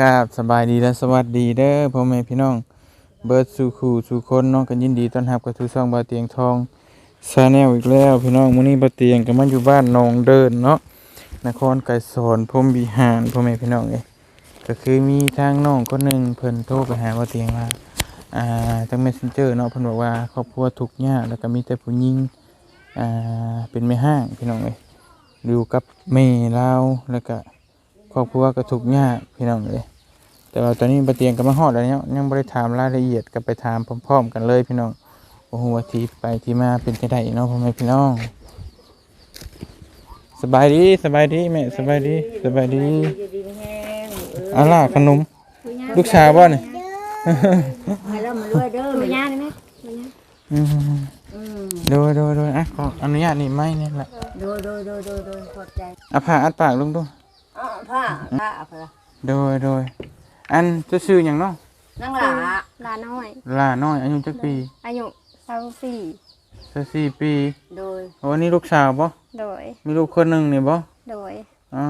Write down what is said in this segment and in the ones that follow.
กราบสบายดีและสวัสดีเด้อพ่อแม่พี่น้อง เบิร์ดสู่ขู่สู่คนน้องกันยินดีต้อนรับกับทุกช่องบาเตียงทองชาแนลอีกแล้ว พี่น้องมื้อนี้บาเตียงก็มาอยู่บ้านหนองเดินเนาะนครไกรสอนพรมวิหารพ่อแม่พี่น้องเอ้ยก็คือมีทางน้องคนหนึ่งเพิ่นโทรไปหาบาเตียงว่าอ่าทาง Messenger เนาะเพิ่นบอกว่าครอบครัวทุกข์ยากแล้วก็มีแต่ผู้หญิงอ่าเป็นแม่ห้างพี่น้องเอ้ยอยู่กับแม่ลาวแล้วก็ รอบครัวก็ทุกข์ยากพี่น้องเลยแต่ว่าตอนนี้บะเตียงก็มาฮอดแล้วเนี่ยยังบ่ได้ถามรายละเอียดก็ไปถามพร้อมๆกันเลยพี่น้องโอ้โหทีไปที่มาเป็นจังไดเนาะพ่อแม่พี่น้องสบายดีสบายดีแม่สบายดีสบายดีอะล่ะขนม ลูกชายบ่นี่ให้เรามาด้วยเด้อมาย่าได้ไหมมาย่าอืมอืมโดยโดยโดยอะขออนุญาตนี่ไม้นี่ยแหละโดยโดยโดยโดยโดยขอบใจอะผ้าอัดปากลุงดู อ๋อผ้าผ้าเอาไปละโดยโดยอันจะชื่อหยังเนาะนั่งหลาลาน้อย ลาน้อย อายุจักปีอายุสามสี่สักสี่ปีโดยโอ้นี่ลูกสาวบ่โดย มีลูกคนหนึ่งนี่บ่โดยอ่า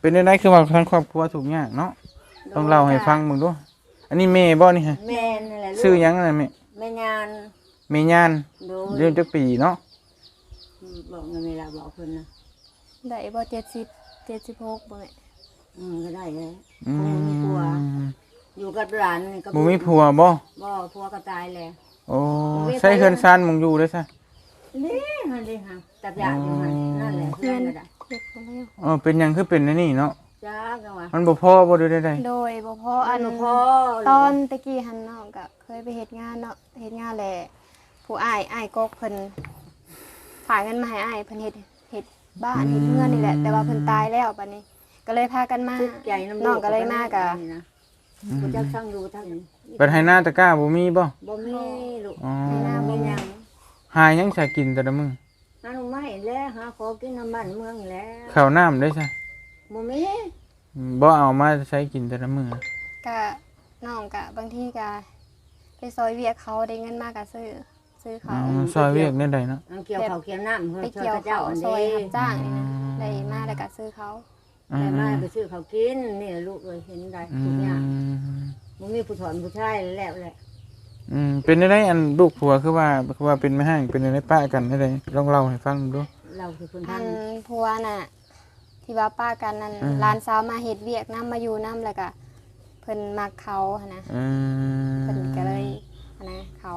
เป็นได้ไดคือว่าทั้งครอบครัวถูกข์ยากเนาะต้องเล่าให้ฟังมึงดูอันนี้แม่บ่นี่ฮะแม่นั่นแหละลูกชื่อหยังนั่นแม่แม่ยานแม่ย่านโดยเรียนจักปีเนาะบอกเงินเวลาบอกเพิ่นนะได้บ่เจ็ดสิบ เจ็ดสิบหกบ่แม่อืมก็ได้เลยอืคงมีผัว มอยู่กับหลานนี่ก็บ่มีผัวบ่บ่ผัวก็ตายแล้วโอ้ใช่เฮือนซานมึงอยู่เด้อซะนี่มันดิฮะตัดยาอยู่หั่นนั่นแหละเพื่อนก็ได้เจ็ดบ่แล้วเออเป็นหยังคือเป็นอันนี่เนาะจ้ากันว่ามันบ่พอบ่ได้ได้โดยบ่พออันพ่อตอนตะกี้หันน้องก็เคยไปเฮ็ดงานเนาะเฮ็ดงานแหละผู้อ้ายอ้ายกกเพิ่นฝากเงินมาให้อ้ายเพิ่นเฮ็ดเฮ็ด บ้านเฮ็ดเมืองนี่แหละ แต่ว่าเพิ่นตายแล้วบัดนี้ ก็เลยพากันมาทุกข์ใจน้ำน้องก็เลยมากะนี่นะกูจักช่างอยู่ทั้งนี้บัดให้หน้าตะกร้าบ่มีบ่บ่มีลูกอ๋อไม่น่าบ่ยังหาหยังใส่กินแต่ละมื้อหาหนูไม่แล้วหาขอกินน้ำบ้านเมืองแล้วข้าวน้ำได้ซะบ่มีบ่เอามาใช้กินแต่ละมื้อก็น้องก็บางทีก็ไปซอยเวียกเขาได้เงินมาก็ซื้อ ซื้ออ๋เขาอซอยเวียกแนี่ใดเนาะเอาเกี่ยวข้าวเกี่ยวน้ำเพื่อไปช่วยเกี่ยวพระเจ้าเขาอันซอยนี้รับจ้างนี่นะได้มาแล้วก็ซื้อเขาอืแต่มมาไปซื้อข้าวกินนี่ลูกเอ้ยเห็นได้อืทุกอย่างมบ่มีผู้ถอนผู้ชายแล้วแหละอืมเป็นได้อันลูกผัวคือว่าคือว่าเป็นแม่ห้างเป็นได้ป้ากันได้เลยลองเล่าให้ฟังดู เราคือคนอัทำนพัวน่ะ ที่ว่าป้ากันนั่นอืม ร้านสาวมาเฮ็ดเวียกน้ำมาอยู่น้ำแล้วก็เพิ่นมักเขาหั้นนะอืเพิ่นมก็เลยหั้นนะเขา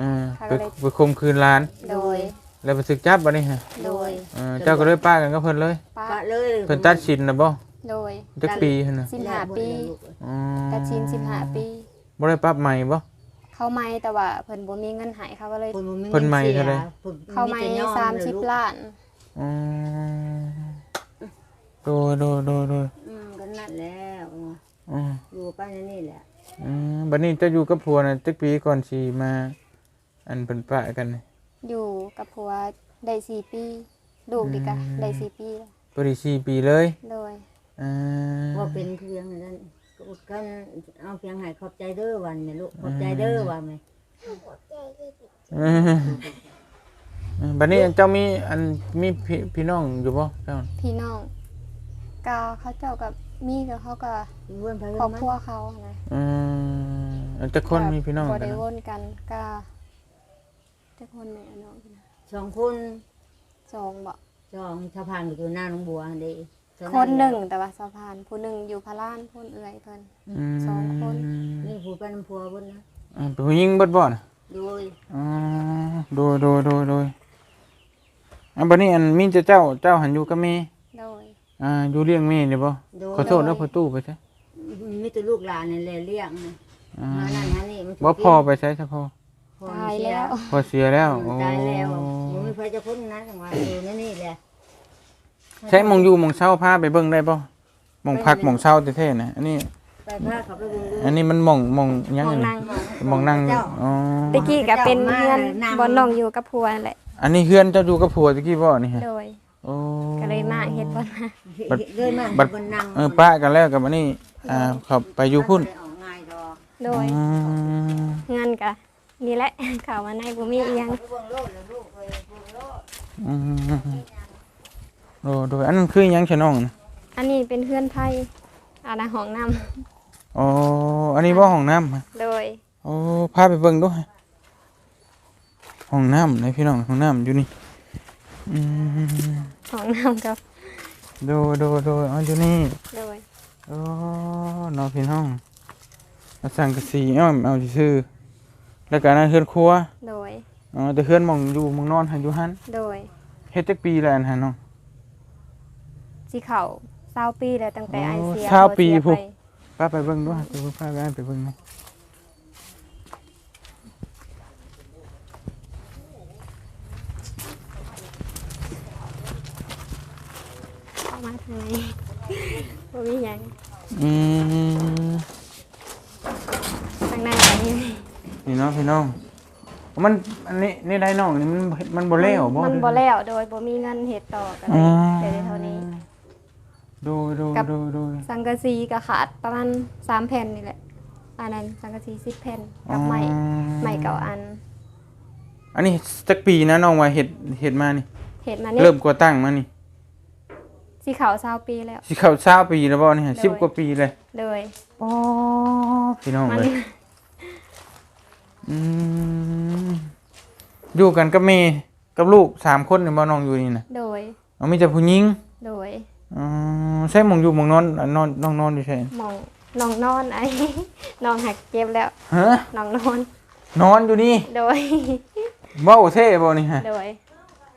อ่าเขาไปก็เลย ไปข่มคืนร้าน โดย แล้วไปสึกจับบ่นี่ฮะโดย เออเจ้าก็เลยป้ากันก็เพิ่นเลย ป้าปะเลยเพิ่นตัดสินนะบ่โดยจักปีหั่นน่ะสิบห้าปีอ๋อตัดชินสิบห้าปี บ่ได้ปรับใหม่บ่ เขาไม่แต่ว่าเพิ่นบ่มีเงินให้เขาก็เลย เพิ่นบ่มีเพิ่นใหม่เท่าใดเขาไม่สามสิบล้านอ๋อโดยโดยโดยโดยอืมก็นั่นแล้วอ๋ออยู่ไปในนี่แหละอืมบัดนี้เจ้าอยู่กับผัวน่ะจักปีก่อนสิมา อันเพิ่นปะกันนี่อยู่กับผัวได้สี่ปีลูกดีกะได้สี่ปีแล้วบ่ได้สี่ปีเลยโดยอ่าว่าเป็นเพียงนั้นก็กันเอาเพียงให้ขอบใจเด้อวันนี่ลูกขอบใจเด้อว่าแม่อืมบัดนี้เจ้ามีอันมีพี่พี่น้องอยู่บ่เจ้าพี่น้องก็เขาเจ้ากับมีกับเขาก็เพื่อนไปครเรื่ออบงครัวเขานะอืมอันจะคนมีพี่น้องบ่กันได้นะวนกันก็ จะคนแม่น้องนะสองคนสองบ่สองชาวพานก็อยู่หน้าน้องบัวเด้คนหนึ่งแต่ว่าสะพานผู้หนึ่งอยู่พารานผู้เอื้อยเพิ่น มสองคน นี่ผู้เป็นผัวบนนะอ่าเป็นผู้หญิงเบิดบ่น่ะโดยอ๋อโดยโดยโดยโดยอันบัดนี้อันมีแต่เจ้าเจ้าหันอยู่กับแม่โดย อ่าอยู่เลี้ยงแม่นี่บ่โดยขอโทษนะพ่อตู้ไปซะมีแต่ลูกหลานนี่แหละเลี้ยงนะอ่าหานั่นหานี่มันบ่พ่อไปใช้ซะพ่อ พ่อตายเสีแล้วพ่อเสียแล้วโอ้ตายแล้วบ่มีใครจะพ้นนะจังหวะอยู่ในนี่แหละใช้หมองอยู่หมองเช่าพาไปเบิ่งได้บ่หมองพักหมองเช่าแท้ๆนะอันนี้ ไปพาเขาไปดูดู อันนี้มันหมองหมองหยังมองนี่นั่งหมองนั่งนี่อ๋อตะกี้ก็เป็นเพื่อนบ่น้องอยู่กับผัวนั่นแหละอันนี้เฮือนเจ้าอยู่กับผัวตะกี้บ่นี่ฮะโดยโอ้ ก็เลยมาเฮ็ดบ่นะบัดเลยมาบัดบนนั่งเออป้ากันแล้วกับอันนี้อ่าเขาไปอยู่พุ่นออกง่ายดอกโดยอืม เงินก็ นี่แหละเข้ามาในบ่มีอีหยังเบิ่งโลดแล้วลูกเอ้ยเบิ่งโลดอืมโดโดยอันนั้นคือหยังชะน้องนะอันนี้เป็นเพื่อนไผอาณาห้องน้อ๋ออันนี้บ่ห้องน้ำฮะำโดยโอ้พาไปเบิ่งดูฮะห้องน้ำไหนพี่น้องห้องน้ำอยู่นี่อืมห้องน้ำกับดูดูดูอ๋ออยู่นี่ โดย โอ้นอนพี่น้องมาสั่งกระสีเอ้าเอาซื่อๆ แล้วก็อันนั้นเฮือนครัวโดย อ๋อแต่เฮือนหมองอยู่หมองนอนหันอยู่หันโดยเฮ็ดจักปีแล้วอันหันน้องสีเขาเศร้าปีแล้วตั้งแต่โอ้ไอเสียเศร้าปีพอเสียพุไปป้าไปเบิ่งดูฮะไปเบิ่งป้าไปอ่านไปเบิ่งหนะออกมาทางไหน บ่มีหยังอืม ทางในก็มี นี่เนาะพี่น้อง มันอันนี้นี่ได้น้องนี่มันมันบ่แล้วบ่มันบ่แล้วโดยบ่มีเงินเฮ็ดต่อกันเลอ๋ยอแต่ได้เท่านี้ ดูดูกับดูดูสังกะสีก็ขาดประมาณ3แผ่นนี่แหละ อันนั้นสังกะสี10แผ่นกับไม้ไม้เก่าอัน อันนี้จักปีนะน้องว่าเฮ็ดเฮ็ดมานี่เฮ็ดมานี่เริ่มก่อตั้งมานี่สีขาวเศร้าปีแล้วสิเข้า20ปีแล้วบ่นี่ฮะโดย10กว่าปีเลยโดยอ๋อพี่น้องมันเลย อืมอยู่กันกับแม่กับลูกสามคนนี่บ่น้องอยู่นี่น่ะโดย เอามีแต่ผู้หญิงโดยอ๋อใช่หมองอยู่หมองนอนอะนอนน้องนอนอยู่ใช่มองน้องนอนไอ้น้องหักเจ็บแล้วฮะน้องนอน นอนอยู่นี่โดยเว้าเท่บ่นี่ฮะโดย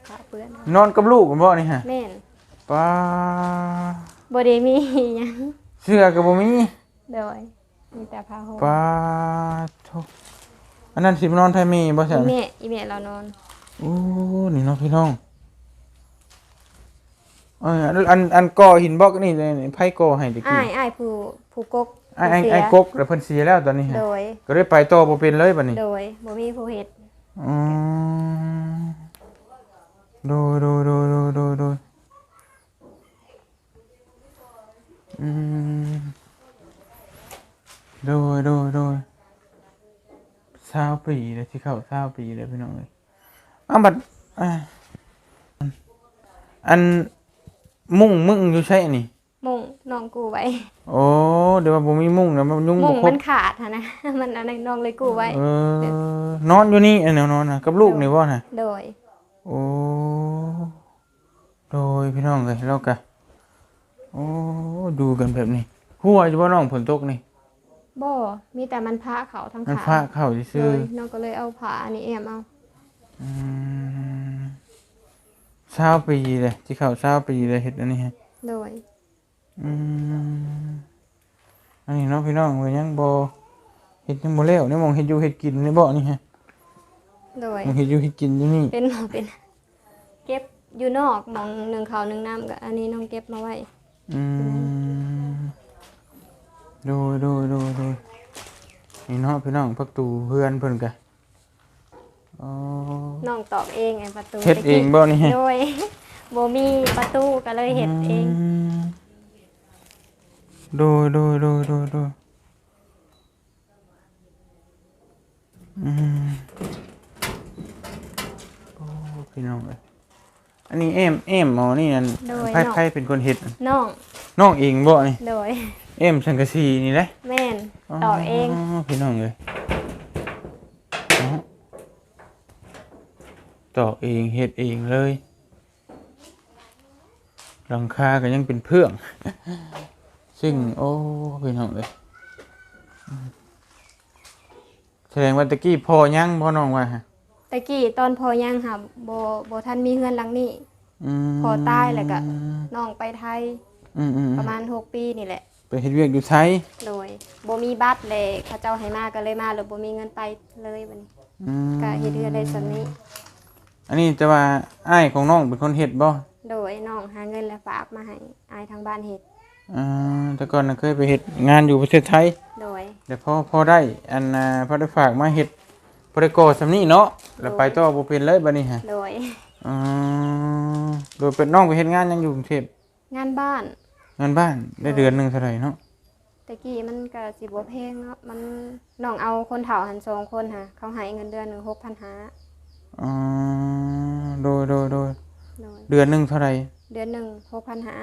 ขอเพื่อนนอนกับลูกบ่นี่ฮะแม่นป้าบ่ได้มีหยังเสื้อก็บ่มีโดยมีแต่ผ้าห่มป้าโท อันนั้นสิมานอนไทยมีบ่ใช่อีแม่อีแม่เรานอนโอ้นี่เนาะพี่น้องเอออันอันอันก่อหินบล็อกนี่เลยนี่ไผก่อให้ตะกี้อ้ายอ้ายผู้ผู้กกไอ้ไอ้ผู้เสียไอ้กกแล้วเพิ่นเสียแล้วตอนนี้ฮะโดย ก็ได้ไปต่อบ่เป็นเลยบัดนี้โดยบ่มีผู้เฮ็ดอืมโดยโดยโดยโดยโดยโดยอืมโดยโดยโดย เศร้าปีเลยที่เข้าเศร้าปีเลยพี่น้องเลยอ้าวบัดอ่าอันมุ่งมึงอยู่ใช่นี่มุงน้องกูไว้โอ้เดี๋ยวว่าผมมีมุ่งนะมันยุ่งมุบ่งครมับนขาดหั่นนะมันอันนั้นน้องเลยกูไว้เออนอนอยู่นี่อันแนวนอนนะกับลูกนี่บ่น่ะโดยโอ้โดยพี่น้องเลยแล้วกะโอ้ดูกันแบบนี้หัวจะว่าน้องฝนตกนี่ บ่มีแต่มันพระเขาทั้งมันขาฟ้าเข้าโดซื่อยน้องก็เลยเอาผ้าอันนี้แอมเอาๆอืมเช้าปีเลยที่เข้าเช้าปีเลยเห็ดอันนี้ฮะโดยอืมอันนี้เน้องพี่น้องเว้ยยังบ่เห็ดยังบ่แล้วนี่มองเห็ดอยู่เห็ดกินนี่บ่นี่ฮะโดยมองเห็ดอยู่เห็ดกินอยู่นี่ เป็นหมอเป็น เก็บอยู่นอกหมองหนึ่งเขาวหนึ่งน้ำกับอันนี้น้องเก็บมาไว้อืมโดยโดยโดยโดยนี่เนาะพี่น้องประตูเพื่อนเพิ่นกะอ๋อน้องตอกเองไอ้ประตูเฮ็ดเองบ่นี่ฮะโดยโบมีประตูก็เลยเฮ็ดเองมโดยโดยโดยโดยโดยอืมโอ้พี่น้องเอ้ยอันนี้เอ็มเอ็มหมอนี่นั่นโดยไพ่น้องไพ่เป็นคนเฮ็ดน้องน้องเองบ่นี่โดย เอ็มสังกะสีนี่แหละแม่นตอกเองพี่น้องเลยอ๋อตอกเองเฮ็ดเองเลยหลังคาก็ยังเป็นเพื่อง ซึ่งโอ้พี่น้องเลยอืมแสดงว่าตะกี้พอยังพ่อน้องว่าฮะตะกี้ตอนพอยังค่ะโบโบท่านมีเฮือนหลังนี้มพอตายแล้วก็น้องไปไทยอืมอืมประมาณหกปีนี่แหละ ไปเฮ็ดเวียกอยู่ไทยโดยโบมีบัตรเลยเขาเจ้าให้มาก็เลยมาแล้วโบมีเงินไปเลยบัดนี้อืมก็เฮ็ดเฮือนได้ส่วนนี้ อันนี้จะว่าอ้ายของน้องเป็นคนเฮ็ดบ่โดยน้องหาเงินและฝากมาให้อายทางบ้านเฮ็ดอ่าแต่ก่อนน่ะเคยไปเฮ็ดงานอยู่ประเทศไทย โดย เดี๋ยวพอพอได้อันน่ะพอได้ฝากมาเฮ็ดพอได้ก่อสำนี้เนาะแล้วไปต่อบ่เป็นเลยบัดนี้ฮะโดยอ๋อโดยเป็นน้องไปเฮ็ดงานยังอยู่กรุงเทพงานบ้าน งานบ้านได้เดือนหนึงเท่าไหร่เนาะตะกี้มันก็สิบ่แพงเนาะมันน้องเอาคนเฒ่าหันสองคนค่ะ เขาให้เงินเดือนหนึ่งหกพันห้าอ๋อโดยโดยโดยโดยเดือนหนึงเท่าไหร่เดือนหนึ่งหกพันห้า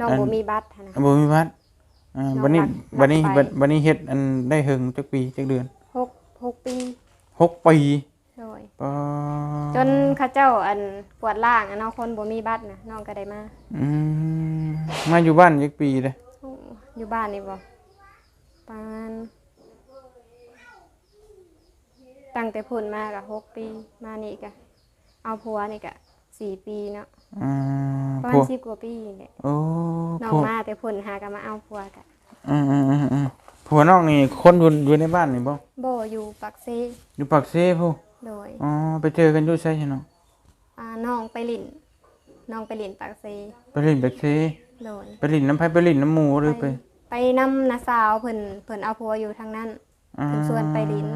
น้องอันบ่มีบัตรหั้นนะบ่มีบัตรอ่าน้องวันนี้รักวันนี้รักไปวันนี้เฮ็ดอันได้เฮิงจักปีจักเดือนหกหกปีหกปี โดยปอจนเข้าเจ้าอันปวดล่างอันเนาะคนบ่มีบัตรนะน้องก็ได้มาอืมมาอยู่บ้านจักปีเลยโอ้อยู่บ้านนี่บ่ประมาณตั้งแต่พุ่นมาก็หกปีมานี่ก็เอาผัวนี่ก็สี่ปีเนาะอ่าประมาพณวกสิบกว่าปีนี่แหละโอ้น้อพงวกมาแต่พุ่นหาก็มาเอาผัวกะอืมอืมอืมอืมผัวน้องนี่คนอยู่อยู่ในบ้านนี่บ่บ่อยู่ปักเซอยู่ปากเซ่ผู้ โดยอ๋อไปเจอกันอยู่ใช่ไหมเนาะอ่าน้องไปลินน้องไปลินปักเซไปเล่นปากเซ่โดยไปเล่นน้ำไผไปเล่นน้ำหมูหรือไป ไปนำนาสาวเพิ่นเพิ่นเอาผัวอยู่ทางนั้นอ่าเพิ่นชวนไปลิ้น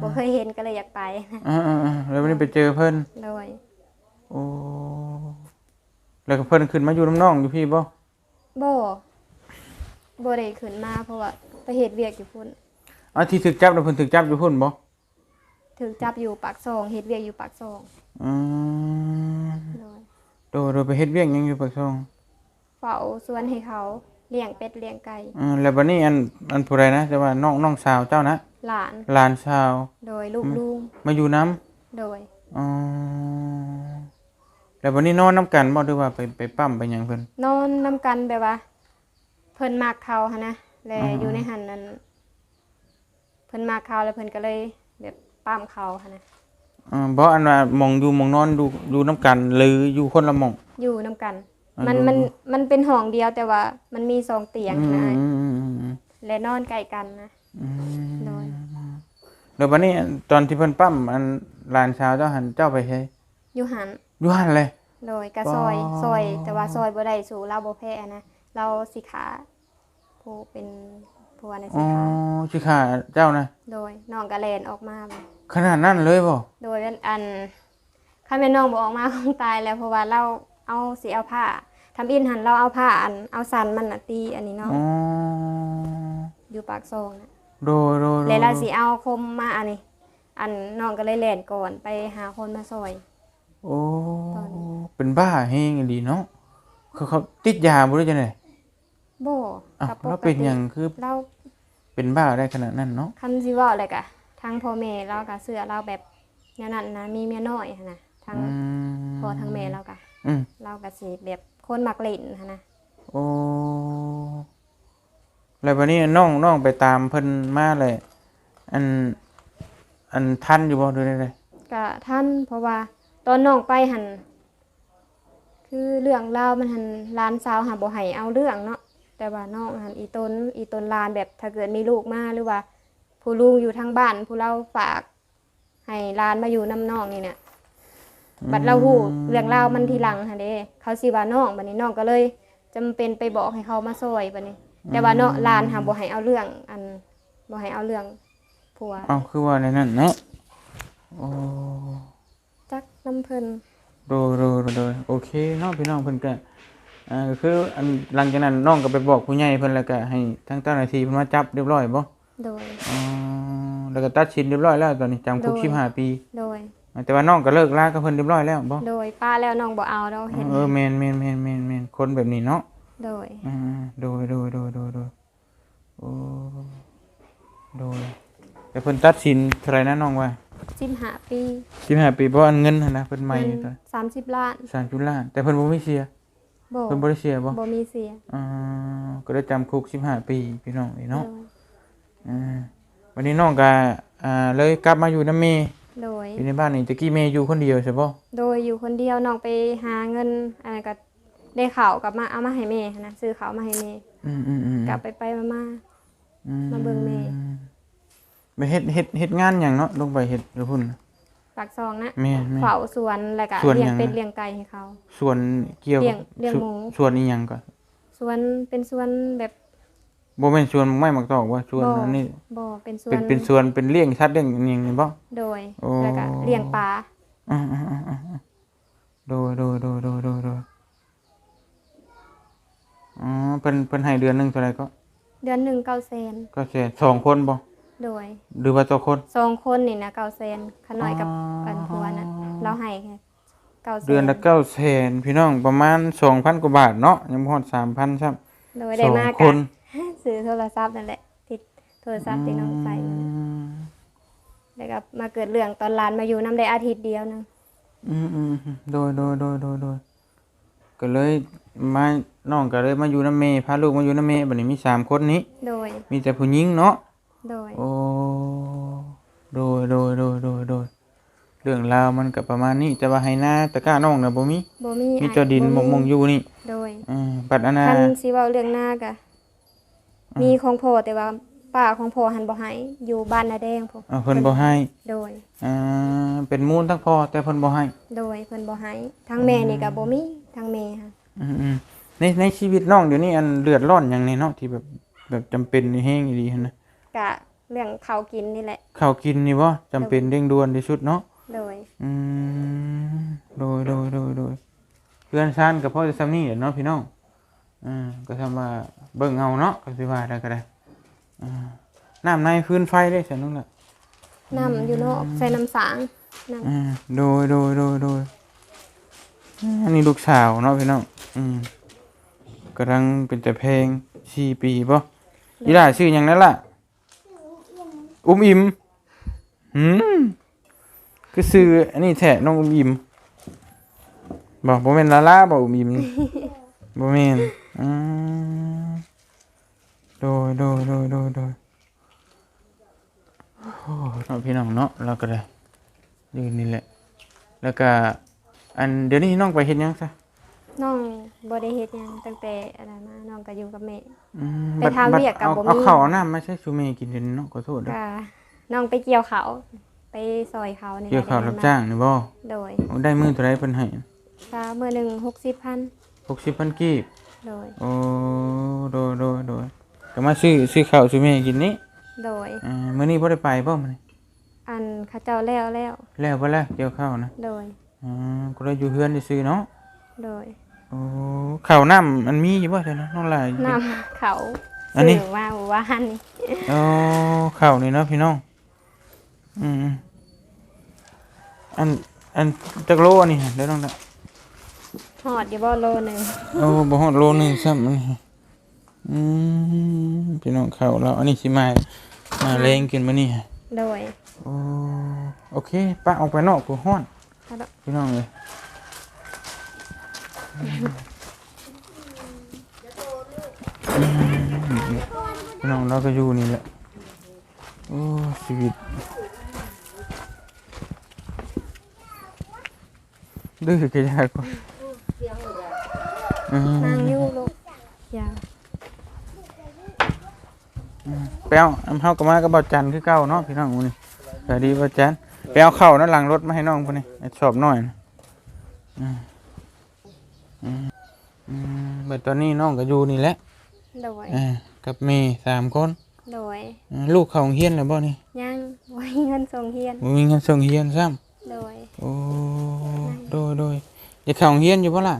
บ่เคยเห็นก็เลยอยากไปอ่าอ่าอ่าแล้ววันนี้ไปเจอเพิ่นโดยโอ้แล้วก็เพิ่นขึ้นมาอยู่น้ำน้องอยู่พี่บ่บ่บ่ได้ขึ้นมาเพราะว่าไปเฮ็ดเวียกอยู่พุ่นอ๋อที่ถึกจับแล้วเพิ่นถึกจับอยู่พุ่นบ่ ถึงจับอยู่ปากซองเฮ็ดเวียกอยู่ปากซองอืมโดยโดโดไปเฮ็ดเวียกหยังอยู่ปากซองเฝ้าสวนให้เขาเลี้ยงเป็ดเลี้ยงไก่อ่าแล้วบัดนี้อันอันผู้ใดนะแต่ว่าน้องน้องสาวเจ้านะหลาน หลานสาว โดยลูกลุงมาอยู่น้โดยำอ๋อแล้วบัดนี้นอนน้ำกันบ่หรือว่าไปไปปั๊มไปหยังเพิ่น นอนนํกันแบบว่า เพิ่นมักเขาหั่นนะแลอืม อยู่ในหันนั้นเพิ่นมักเขาแล้วเพิ่นก็เลยแบบ ปั้มเขาหั่นนะอ่าบ่อันว่าหมองอยู่หมองนอนดูอยู่น้ำกัน หรืออยู่คนละหมอง อยู่นํกัน อ่ามันดูมันมันเป็นห้องเดียวแต่ว่ามันมีสองเตียงอืมนะอืมอืมอืมและนอนใกล้กันนะอืมโดยแล้วบัดนี้ตอนที่เพิ่นปั๊มอันหลานสาวเจ้าหันเจ้าไปใช้อยู่หันอยู่หันเลย โดยกระซอยอ๋อซอย แต่ว่าซอยบ่ได้สู่เราบ่แพ้นะเราสิขาผู้เป็นผู้ว่าในอ๋สิอขาสิขาเจ้านะโดยน้องกระแลนออกมาบ่ ขนาดนั้นเลยบ่โดยอันคันแม่นน้องบ่ออกมาคงตายแล้วเพราะว่าเราเอาสิเอาผ้าทำอินหันเราเอาผ้าอันเอาสันมันน่ะตีอันนี้เนาะอ๋ออยู่ปากซองน่ะโดยโดยโดยแล้วเราสิเอาคมมาอันนี้ อันน้องก็เลยแล่นก่อนไปหาคนมาซอย โอ้ตอนนี้เป็นบ้าแฮงอีหลีเนาะเขาเขาติดยาบ่ได้จังได๋บ่อ้าวกับปแล้วกเป็นติหยังคือเราเป็นบ้าได้ขนาดนั้นเนาะคันสิเว่าอะไรกะ ทางพ่อแม่เรากะเสื้อเราแบบแนวนั้นนะมีเมียน้อยหั้นนะทางอืมพ่อทางแม่เรากะอืมเรากะสิแบบคนมักเล่นหั้นนะโอ้แล้ววันนี้น้องน้องไปตามเพิ่นมาเลย อัน อันทันอยู่บ่ดูได้เลยกะท่านเพราะว่าตอนน้องไปหันคือเรื่องเล่าวมันหันหลานสาวหันบ่ให้เอาเรื่องเนาะแต่ว่าน้องหันอีตนอีตนหลานแบบถ้าเกิดมีลูกมาหรือว่า ผู้ลุงอยู่ทางบ้าน ผู้เราฝาก ให้หลานมาอยู่น้ำน้องนี่เนี่ยบัดเราหูเรื่องราวมันทีหลังค่ะเด้เขาสิว่าน้องบัดนี้น้องก็เลยจำเป็นไปบอกให้เขามาซอยบัดนี้ แต่ว่าเนาะลานหาบ่ให้เอาเรื่อง อันบ่ให้เอาเรื่องผัวเอ้าคือว่าในนั้นเนาะโอ้จักน้ำเพิ่นโดยโดยโดยโอเคเนาะพี่น้องเพิ่นก็อ่าก็คืออันหลังจากนั้นน้องก็ไปบอกผู้ใหญ่เพิ่นแล้วก็ให้ทั้งเจ้าหน้าที่เพิ่นมาจับเรียบร้อยบ่ โดย อ๋อแล้วก็ตัดสินเรียบร้อยแล้วตอนนี้จำคุกโดย15ปี โดย แต่ว่าน้องก็เลิกลากับเพิ่นเรียบร้อยแล้วบ่โดยป้าแล้วน้องบ่เอาเราเห็น เออแม่นแม่นแม่นแม่นแม่นคนแบบนี้เนาะ โดย อ่าโดยโดยโดยโดยโดยโอ้โดยแต่เพิ่นตัดสินเท่าไหรนะน้องว่า15ปีสิบห้าปีเพราะอันเงินหั่นนะเพิ่นใหม่เงินตัว30ล้านสามจุดล้านแต่เพิ่นบ่มีเสียบ่เพิ่นบ่ได้เสียบ่บ่มีเสียอ่าก็ได้จำคุกสิบห้าปีพี่น้องนี่โดเนาะย อ่าวันนี้น้องก็อ่าเลยกลับมาอยู่นำแม่โดย อยู่ในบ้านนี่ตะกี้แม่อยู่คนเดียวใช่บ่โดยอยู่คนเดียวน้องไปหาเงินอะไรก็ได้ข่าวกลับมาเอามาให้แม่หั้นนะซื้อข้าวมาให้แม่อืมอืมอืมกลับไปไปมามา อืมาเบิ่งแม่ ไปเฮ็ดเฮ็ดเฮ็ดงานหยังเนาะลงไปเฮ็ดอยู่พุ่นน่ะปากซองนะแม่นแม่นเฝ้าสวนแล้วก็สวนเลี้ยหยังงเป็ดนะ เลี้ยงไก่ให้เขา ส่วนเกี่ยวเลี้ยงเลี้ยงส่วนหมู ส่วนอีหยังก่อนสวนเป็นสวนแบบ บ่แม่นส่วนไม้หมักตอกว่าส่วนบ่อันนี้บ่เป็นสวเป็นนเป็นส่วนเป็นเลี้ยงสัตว์เลี้ยงอิหยังนี่บ่ โดยโอ้ แล้วก็เลี้ยงปลาอ่าๆๆๆโดยโดยโดยโดยโดยโดยอ๋อเพิ่นเพิ่นให้เดือนหนึงเท่าไหร่ก็เดือนหนึ่งเก้าแสนก็แค่สองคนบ่โดยหรือว่าต่อคน สองคนนี่นะเก้าแสนขน้อยกับอ๋ออัอันพัวนะเราให้แค่เก้าแสนเดือนละ900,000พี่น้องประมาณ2,000กว่าบาทเนาะยังบ่ฮอด3,000ซ้ํโดยได้มากคกันน ซื้อโทรศัพท์นั่นแหละติดโทรศัพท์ที่น้องใส่นั่นแหละอืมแล้วก็มาเกิดเรื่องตอนหลานมาอยู่น้ำได้อาทิตย์เดียวหนึงอืมอืมอืมโดยโดยโดยโดยโดยก็เลยมาน้องก็เลยมาอยู่น้ำเมพาลูกมาอยู่น้ำเมบัดนี้มีสามคนนี้ โดยมีแต่ผู้หญิงเนาะ โดย โอ้โดยโดยโดยโดยโดยเรื่องราวมันก็ประมาณนี้แต่ว่าให้หน้าตะกร้าน้องน่ะบ่มีบ่มีมีแต่ดินมงมงอยู่นี่โดยอืมบัดอันน่ะคันสิเว้าเรื่องหน้าก็ มีของพ่อแต่ว่าป้าของพ่อหันบ่ให้อยู่บ้านนาแดงพ่ออ่าเพิ่นบ่ให้โดยอ่าเป็นมูลทั้งพ่อแต่เพิ่นบ่ให้โดยเพิ่นบ่ให้ทั้งแม่นี่ก็บ่มีทั้งแม่ค่ะอืมอืมในในชีวิตน้องเดี๋ยวนี้อันเลือดร้อนหยังนี่เนาะที่แบบแบบจำเป็นแฮงอีหลีหั่นนะกะเรื่องข้าวกินนี่แหละ ข้าวกินนี่บ่จำเป็นเร่งด่วนที่สุดเนาะโดย อืมโดยโดยโดยโดยเพื่อนซ่านก็พอจะซ้ำนี่แหละเนาะพี่น้องอ่าก็ทำว่า เบิ่งเอาเนาะก็สิว่าได้ก็ได้อ่าน้ำในฟืนไฟได้ซั่นนั่นแหละน้ำอยู่นอกใส่น้ำสางนั่นอ่าโดยโดยโดยโดยอ่าอันนี้ลูกสาวเนาะพี่น้องอืมกำลังเป็นแต่เพลงสี่ปีป่ะอีหล่าชื่อหยังนั่นล่ะอุ้มอิ่มหืมคือซื้ออันนี้แท้น้องอุ้มอิ่มบอกบ่แม่นลาล่าบอกอุ้มอิ่มนี่บ่แม่น อืมโดยโดยโดยโดยโดยโอ้เนาะพี่น้องเนาะเราก็ได้ยืนนี่แหละ แล้วก็อันเดี๋ยวนี้น้องไปเฮ็ดหยังซะน้องบ่ได้เฮ็ดหยังตั้งแต่อะไรมาน้องก็อยู่กับแม่ อืมไปบัดทางบัดเวียกกับเอาบ่มี เอาข้าวเอาน้ำมาใช้ชูเมกินเดี๋ยวนี้เนาะขอโทษเด้อก็น้องไปเกี่ยวเขาไปซอยเขานี่เกี่ยวข้าวรับจ้างนี่บ่โดยเอาได้มื้อเท่าไรเพิ่นให้ก็มื้อหนึง60,000 60,000กีบ โดย โอ้โดยโดยโดยก็มาซื้อซื้อข้าวซื้อแม่กินนี่โดย อ่ามื้อนี้บ่ได้ไปบ่มื้อนี้อันเขาเจ้าแล้วแล้วแล้วบ่แล้วเกี่ยวข้าวนะโดย อ่าก็เลยอยู่เฮือนซื้อๆเนาะโดยโอ้ข้าวน้ำมันมีอยู่บ่เดี๋ยวนะน้องหลายน้ำเขาอันนี้ ซื้อมาหมู่บ้านนี่โอ้ข้าวนี่เนาะพี่น้อง อืมๆอันอันจักโลอันนี้เดี๋ยวน้องนะ ฮอดอยู่บ่โลหนึงโอ้บ่ฮอดโลหนึงซ้ำอันนี้อืมพี่น้องข้าวเราอันนี้สิมามาแรงกินมื้อนี้โดยโอ้โอเคป้าออกไปนอกกูฮ้อนเอาดอกพี่น้องเลยพี่น้องเราก็อยู่นี่แหละโอ้ชีวิตดื้อก็ยากกว่าอืม นางอยู่ลูกอย่าไปเอาอำเฮาก็มาก็บ่จันคือเก่าเนาะพี่น้องมื้อนี้สวัสดีบ่จันไปเอาข้าวนั่นหลังรถมาให้น้องพุ่นนี่ให้ชอบหน่อยนะอืมอืมอืมเบิดตอนนี้น้องก็อยู่นี่แหละโดยอ่ากับแม่สามคนโดยอ่าลูกเขาโรงเฮียนแล้วบ่นี่ยังไว้เงินส่งเฮียนบ่มีเงินส่งเฮียนซ้ำโดยโอ้โดยโดยอย่าเข้าโรงเฮียนอยู่บ่ล่ะ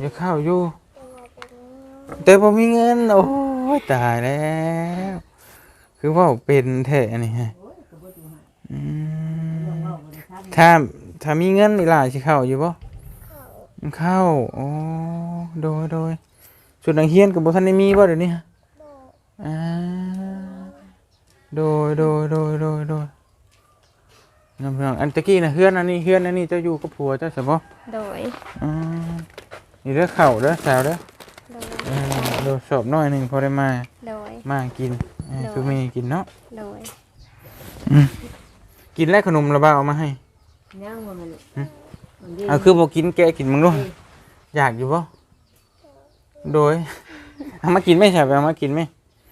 อย่าเข้าอยู่ แต่บ่มีเงิน โอ้ยตายแล้ว คือเว่าเป็นแท้นี่ฮะอืมถ้าถ้ามีเงินนี่ล่ะสิเข้าอยู่บ่เข้าโอ้โดยโดยส่วนนักเรียนก็บ่ทันได้มีบ่เดี๋ยวนี้ฮะอ่าโดยโดยโดยโดยโดยน้ำพี่น้องอันตะกี้น่ะเฮือนอันนี้เฮือนอันนี้เจ้าอยู่กับผัวเจ้าใช่บ่โดยอืม นี่เด้อเข้าเด้อสาวเด้อโดยเออโดยสอบน้อยหนึงพอได้มา โดย มากินเออโดย คือมีกินเนาะโดยกินแล้วขนมระบ้าเอามาให้ ย่างมันมันหืมมันดีเอาคือบอกกินแกะกินมึงด้วยอยากอยู่ปะโดยเอามากินไหม่ใช่ไปเอามากินไหม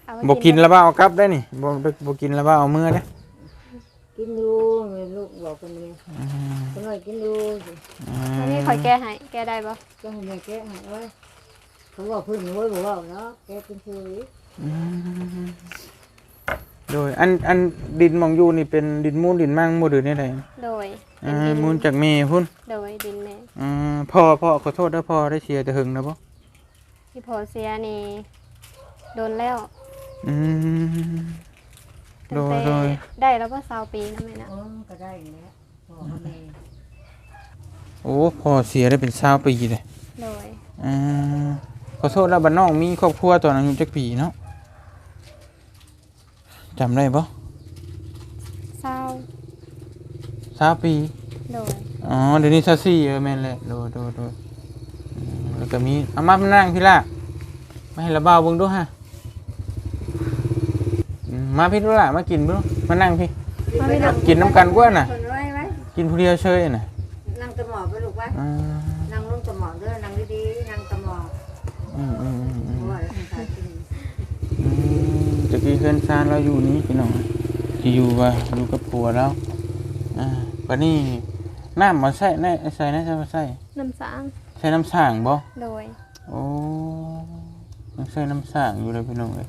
เอาไว้บอกกินระบ้าเอากลับได้นี่บอกบอกกินระบ้าเอามือได้ กินดูลูกบอกคนนี้คนหน่อยกินดูอ่าอันนี้คอยแก้ให้ แก้ได้ปะก็ให้แม่แกะให้ไว้เขาบอกเพิ่นไว้บอกว่าเนาะแกะเป็นคืออืมโดยอันอันดินหมองอยู่นี่เป็นดินมูลดินมั่งมูลหรือนี่ไดโดยอ่าเป็นดินมูลจากเมย์พุ่นโดยดินแม่อ่าพ่อพ่อขอโทษนะพ่อได้เชียร์แต่หึงนะพ่อที่พอเสียนี่โดนแล้ว อืม ตั้งแต่โดย ได้แล้วก็สาวปีนะแม่นะอ๋อก็ได้อย่างเงี้ยพ่อกับแม่โอ้พ่อเสียได้เป็นเศร้าปีเลยโดยอ่าอโทษแล้วบ้านน้องมีครอบครัวตอนนั้นอายุจักปีเนาะจำได้ปะเศร้าสามปี โดยอ๋อเดี๋ยวนี้ซาซี่เออแม่นแหละโดดโดดโดดอืมแล้วก็มีเอามามานั่งพี่ละมาให้ระเบาเบิ่งดูฮะ อืมมาพี่ดูละมากินเบิ่งมานั่งพี่ มาไม่ลงกินน้ำกันกว่าน่ะ คนไว้ไว้กินผู้เดียวเฉยน่ะนั่งตะหมอบไปลูกไว้อ่านั่งลงตะหมอบเด้อนั่งดีๆนั่งตะหมอบอืมอืมอืมอืเพมราะว่าทางการกินอืมตะกี้เพื่อนซานเราอยู่นี้พี่น้องที่อยู่ว่าอยู่กับผัวเราอ่าปะนี่น้ำมาใส่ในใส่นะใส่มาใส่น้ำสางใส่น้ำส่างบ่ โดยโอ้ยังใส่น้ำส่างอยู่เลยพี่น้องเลย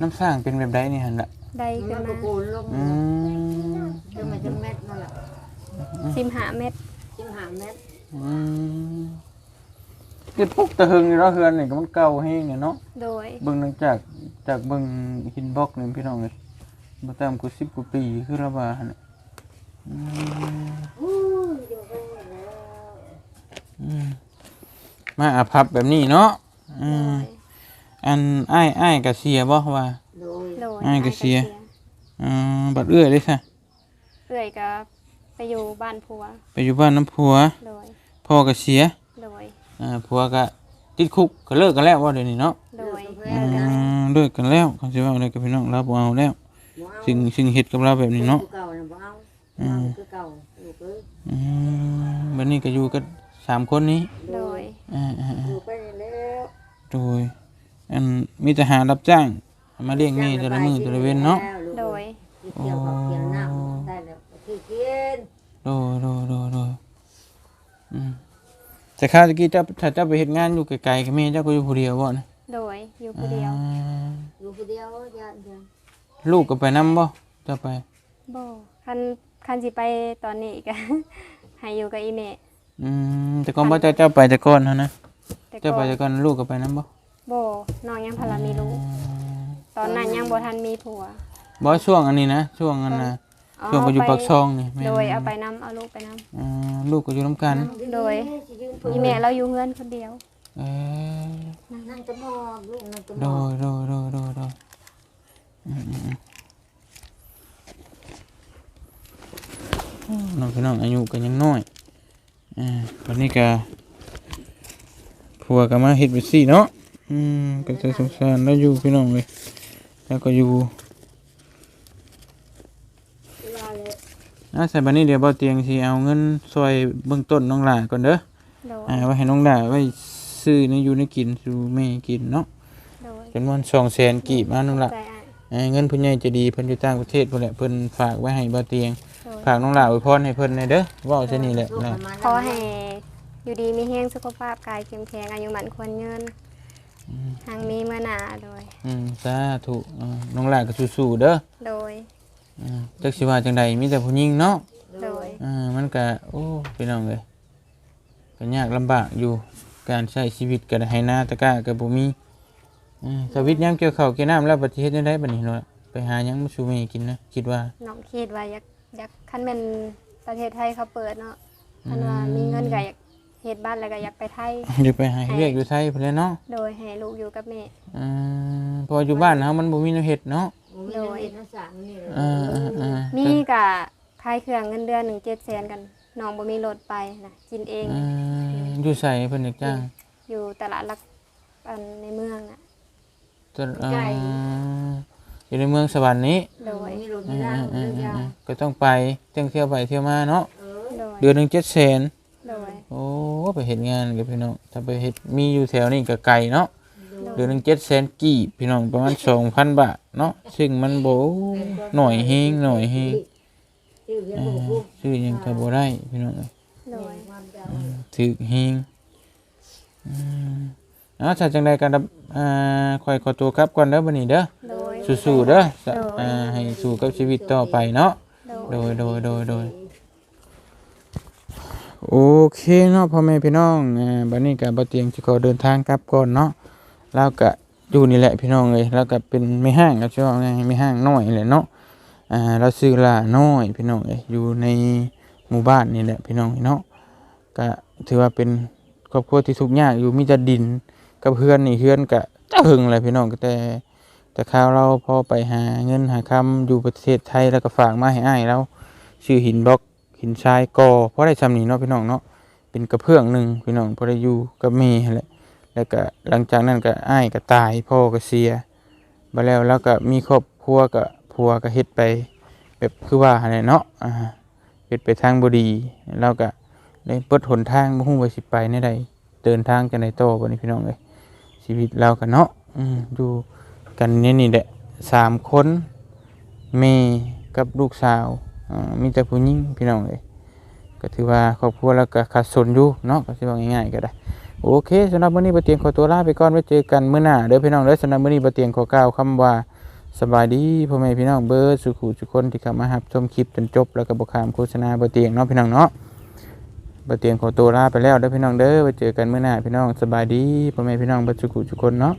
น้ำส่างเป็นแบบใดนี่หันละได้มัขึ้นนก็มาปูนลงอืมจนมันจะเม็ดนั่นแหละสิมหาเม็ดจิ้มหางเม็ดอืมเด็ดปุ๊กตะหึงนี่เราะเฮือนนี่ก็มันเก่าแฮงเนี่ยเนาะโดย เบิ่งหลังจากจากเบิ่งหินบล็อกนี่พี่น้องเลยบ่ต่ำกว่า10กว่าปีคือละว่าหั่นน่ะอืมอู้ยจิ้มไปแล้วอืมมาอาภัพแบบนี้เนาะอืโดมย อันอ้ายอ้ายก็เสียบ่ว่าโดยโดยอ้ายก็เสียอืมบัดเอื้อยเด้ซะเอื่อยก็ไปอยู่บ้านผัวไปอยู่บ้านน้ำผัวโดยพ่อก็เสียโดยอ่าผัวก็ติดคุกก็เลิกกันแล้วว่าเดี๋ยวนี้เนาะโดยอืมเลิกกันแล้วเขาสิว่าอะไรกับพี่น้องเราบ่เอาแล้วบ่เอาซึ่งซึ่งเฮ็ดกับเราแบบนี้เนาะ คือเก่าน่ะบ่เอาบ่เอาคือเก่าลูกเอ้ยอืมบัดนี้ก็อยู่กันสามคนนี้โดยอ่าอยู่ๆไปแล้วๆโดย อันมีแต่หารับจ้างเอามาเลี้ยงแม่แต่ละมื้อแต่ละเว้นเนาะโดยเกี่ยวกับเกี่ยวน้ำได้แล้วก็คือกินโดยโดยโดยโดยอืมแต่ข้าวตะกี้เจ้าถ้าเจ้าไปเฮ็ดงานอยู่ไกลๆกับแม่เจ้าก็อยู่ผู้เดียวบ่นะโดยอยู่ผู้เดียวอ่าอยู่คนเดียวญาติเดียวลูกก็ไปนำบ่เจ้าไป บ่คันคันสิไปตอนนี้ก็ให้อยู่กับอีเมอืมแต่ก่อนบ่เจ้าเจ้าไปแต่ก่อนเท่านะแต่เจ้าไปก็แต่ก่อนลูกก็ไปนำบ่ บ่น้องยังพลามีลูกตอนนั้นยังบ่ทันมีผัวบ่ช่วงอันนี้นะช่วงอันน่ะอ๋อช่วงไปอยู่ไปปากช่องนี่แม่นโดยเอาไปนํเอาลูกไปนํอ่าลูกก็อยู่นํกันโดยอีเมเราอยู่เฮือนคนเดียว เอ้ยนั่งจะมอบลูกนั่งจะมโดอยบโดยโดยโดยโดยอืมอืมอืมน้องพี่น้องอายุก็ยังน้อยอ่าวันนี้ก็ผัวก็มาเฮ็ดไปซี่เนาะ อืมก็จะสงสารแล้วอยู่พี่น้องเลยแล้วก็อยู่ว่าเลยอ่าใส่บัดนี้เดี๋ยวบ่เตียงสิเอาเงินซอยเบื้องต้นน้องหลาก่อนเด้อโดยอ่าไว้ให้น้องหลาไว้ซื้อในอยู่ในกินสู่แม่กินเนาะโดยจำนวน200,000กีบมาน้องหลาใจอ้ายอ่าเงินผู้ใหญ่ใจะดีเพิ่นอยู่ต่างประเทศพุ่นแหละเพิ่นฝากไว้ให้บ่เตียงโดยฝากน้องหลาอวยพรให้เพิ่นในอยเด้อเว้าซะนี่แหละลูกนะประมาณขอให้อยู่ดีมีแห้งสุขภาพกายเข้มแข็งอายุหมันควรยืน หางมีเมื่อหนาโดย อืมสาธุอ่าน้องหลาก็สู้ๆเด้อโดย อ่าจักสิว่าจังใดมีแต่ผู้หญิงเนาะ โดย อ่ามันก็โอ้พี่น้องเอ้ยก็ยากลำบากอยู่การใช้ชีวิตก็ได้ให้หน้าตะกร้าก็บ่มีอ่าชีวิตยามเกี่ยวข้าวเกี่ยวน้ำแล้วประเทศได้บัดนี้เนาะไปหาหยังมาสู่แม่กินนะคิดว่า น้องคิดว่าอยากอยากคันเป็นประเทศไทยเขาเปิดเนาะคันว่ามีเงินก็อยาก เฮ็ดบ้านแล้วก็อยากไปไทยเดี๋ยวไปหาเรียกอยู่ไทยพุ่นแหล้วเนาะโดยให้ลูกอยู่กับแม่ อืมเพออยู่บ้านเฮามันบ่มีแนวเฮ็ดเนาะโดยน้ำสางนี่เลยอ่าอ่าอ่ามีกะขายเครื่องเงินเดือนหนึ่งเจ็ดแสนกันน้องบ่มีรถไปนะกินเอง อืมอยู่ใส่เพิ่นอยากจ้างอยู่ตลาดหลักอันในเมืองน่ะจนอ่าอยู่ในเมืองสวรรค์นี้โดยมีรถอืมีมร่างอืมเรื่อืองมยาอืมก็ต้องไปเที่ยวเที่ยวไปเที่ยวมาเนาะ เออโดยเดือนหนึง7แสนโดยโอ้ไปเฮ็ดงานกับพี่น้องถ้าไปเฮ็ดมีอยู่แถวนี้ก็ไกลเนาะโดเดือยนหนึง7แสนกีบพี่น้องประมาณ2,000บาทเนาะซึ่งมันบ่หน่อยเฮงหน่อยเฮงชื่อเรียนอ่าบุกบุกชื่อหยังก็บ่ได้พี่น้องเอ้ยโดยความเจ้าถึกเฮงอืมเอาถ้าจังใดก็รับอ่าค่อยขอตัวกลับก่อนเด้อบัดนี้เด้อโดยสู้ๆเด้อสะโดยอ่าให้สู้กับชีวิตต่อไปเนาะโดยโดยโดยโดย โอเคเนาะพ่อแม่พี่น้องอ่าบัดนี้ก็บ่เตียงสิขอเดินทางกลับก่อนเนาะแล้วก็อยู่นี่แหละพี่น้องเอ้ยแล้วก็เป็นไม่ห้างก็ชื่อว่าไงไม่ห้างน้อยแหละเนาะอ่าเราซื้อลาน้อยพี่น้องเอ้ยอยู่ในหมู่บ้านนี่แหละพี่น้องเนาะก็ถือว่าเป็นครอบครัวที่ทุกข์ยากอยู่มีแต่ดินกับเพื่อนนี่เพื่อนก็จะหึงเลยพี่น้องแต่แต่คราวเราพอไปหาเงินหาคำอยู่ประเทศไทยแล้วก็ฝากมาให้อ้ายแล้วชื่อหินบล็อก หินทรายกอเพราะได้ซ้ำนี้เนาะพี่น้องเนาะเป็นกระเพื่องหนึ่งพี่น้องพอได้อยู่กับแม่นั่นแหละแล้วก็หลังจากนั้นก็อ้ายก็ตายพ่อก็เสียมาแล้วแล้วก็มีครอบครัวก็ผัวก็เฮ็ดไป แบบคือว่าอะไรเนาะอ่าเฮ็ดไปทางบดีแล้วก็ได้เปิดหนทางบ่ฮู้ว่าสิไปในใดเดินทางจังไดต่อบัดนี้พี่น้องเอ้ยชีวิตเราก็เนาะอืมอยู่กันนี่นี่แหละสามคนแม่กับลูกสาว มีแต่ผู้หญิงพี่น้องเลยก็ถือว่าครอบครัวแล้วก็ขัดสนอยู่เนาะก็สิว่าง่ายๆก็ได้โอเคสำหรับมื้อนี้บ่เตียงขอตัวลาไปก่อนไว้เจอกันมื้อหน้าเด้อพี่น้องเด้อสำหรับมื้อนี้บ่เตียงขอกล่าวคำว่าสบายดีพ่อแม่พี่น้องเบิดสุขุทุกคนที่เข้ามารับชมคลิปจนจบแล้วก็บ่ขามโฆษณาบ่เตียงเนาะพี่น้องเนาะบ่เตียงขอตัวลาไปแล้วเด้อพี่น้องเด้อไว้เจอกันมื้อหน้าพี่น้องสบายดีพ่อแม่พี่น้องเบิดสุขุทุกคนเนาะ